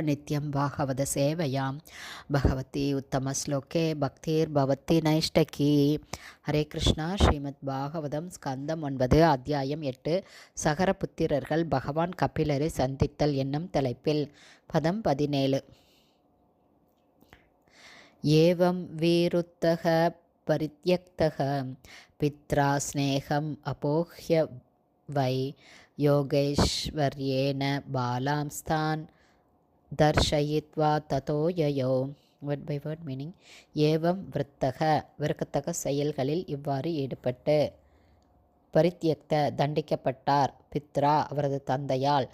नित्यं भागवतसेवयां भगवती उत्तमश्लोके பக்திர்பவத்தி நைஷ்டகி ஹரே கிருஷ்ணா ஸ்ரீமத் பாகவதம் ஸ்கந்தம் ஒன்பது அத்தியாயம் எட்டு சகர புத்திரர்கள் பகவான் கபிலரை சந்தித்தல் என்னும் தலைப்பில் பதம் பதினேழு ஏவம் வீருத்தக பரித்யக்தக பித்ரா ஸ்நேகம் அபோஹ்ய வை யோகேஸ்வர்யேன பாலாம்ஸ்தான் தர்ஷயித்வா ததோ யயோ. வேர்ட் பை வேர்ட் மீனிங் ஏவம் விருத்தக விருக்கத்தக செயல்களில் இவ்வாறு ஈடுபட்டு. பரித்தியக்த தண்டிக்கப்பட்டார் பித்ரா அவரது தந்தையால்.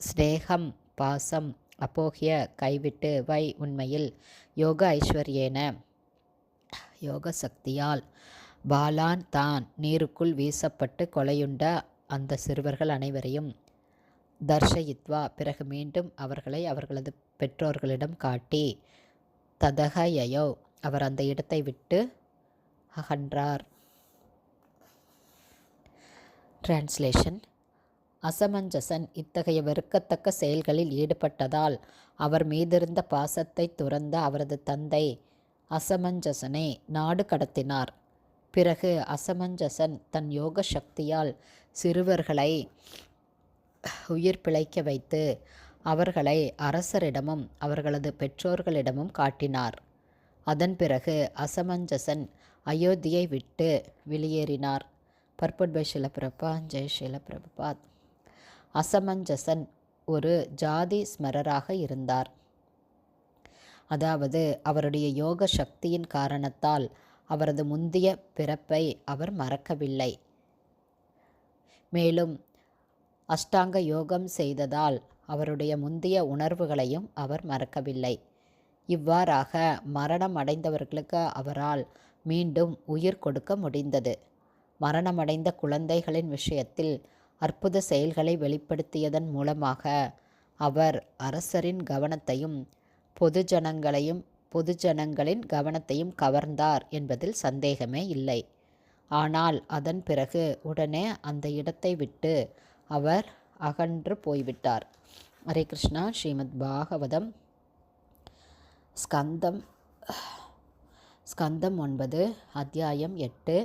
ஸ்னேகம் பாசம் அப்போகிய கைவிட்டு வை உண்மையில். யோக ஐஸ்வர்யேன யோக சக்தியால். பாலான் தான் நீருக்குள் வீசப்பட்டு கொலையுண்ட அந்த சிறுவர்கள் அனைவரையும். தர்ஷயித்வா. பிறகு மீண்டும் அவர்களை அவர்களது பெற்றோர்களிடம் காட்டி ததகயோ அவர் அந்த இடத்தை விட்டு அகன்றார். டிரான்ஸ்லேஷன் அசமஞ்சசன் இத்தகைய வெறுக்கத்தக்க செயல்களில் ஈடுபட்டதால் அவர் மீதிருந்த பாசத்தை துறந்த அவரது தந்தை அசமஞ்சசனை நாடு கடத்தினார். பிறகு அசமஞ்சசன் தன் யோக சக்தியால் சிறுவர்களை உயிர் பிழைக்க வைத்து அவர்களை அரசரிடமும் அவர்களது பெற்றோர்களிடமும் காட்டினார். அதன் பிறகு அசமஞ்சசன் அயோத்தியை விட்டு வெளியேறினார். பர்பட் பை ஷிலபிரபா ஜெய் ஷிலபிரபாத் அசமஞ்சசன் ஒரு ஜாதி ஸ்மரராக இருந்தார். அதாவது அவருடைய யோக சக்தியின் காரணத்தால் அவரது முந்திய பிறப்பை அவர் மறக்கவில்லை. மேலும் அஷ்டாங்க யோகம் செய்ததால் அவருடைய முந்தைய உணர்வுகளையும் அவர் மறக்கவில்லை. இவ்வாறாக மரணம் அடைந்தவர்களுக்கு அவரால் மீண்டும் உயிர் கொடுக்க முடிந்தது. மரணமடைந்த குழந்தைகளின் விஷயத்தில் அற்புத செயல்களை வெளிப்படுத்தியதன் மூலமாக அவர் அரசரின் கவனத்தையும் பொதுஜனங்களையும் பொதுஜனங்களின் கவனத்தையும் கவர்ந்தார் என்பதில் சந்தேகமே இல்லை. ஆனால் அதன் பிறகு உடனே அந்த இடத்தை விட்டு அவர் அகன்று போய்விட்டார். ஹரே கிருஷ்ணா ஸ்ரீமத் பாகவதம் ஸ்கந்தம் ஸ்கந்தம் ஒன்பது அத்தியாயம் எட்டு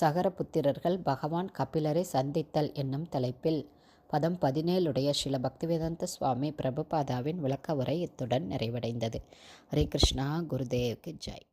சகரபுத்திரர்கள் பகவான் கபிலரை சந்தித்தல் என்னும் தலைப்பில் பதம் பதினேழுடைய ஸ்ரீல பக்திவேதாந்த சுவாமி பிரபுபாதாவின் விளக்க உரை இத்துடன் நிறைவடைந்தது. ஹரே கிருஷ்ணா குருதேவ்க்கு ஜெய்.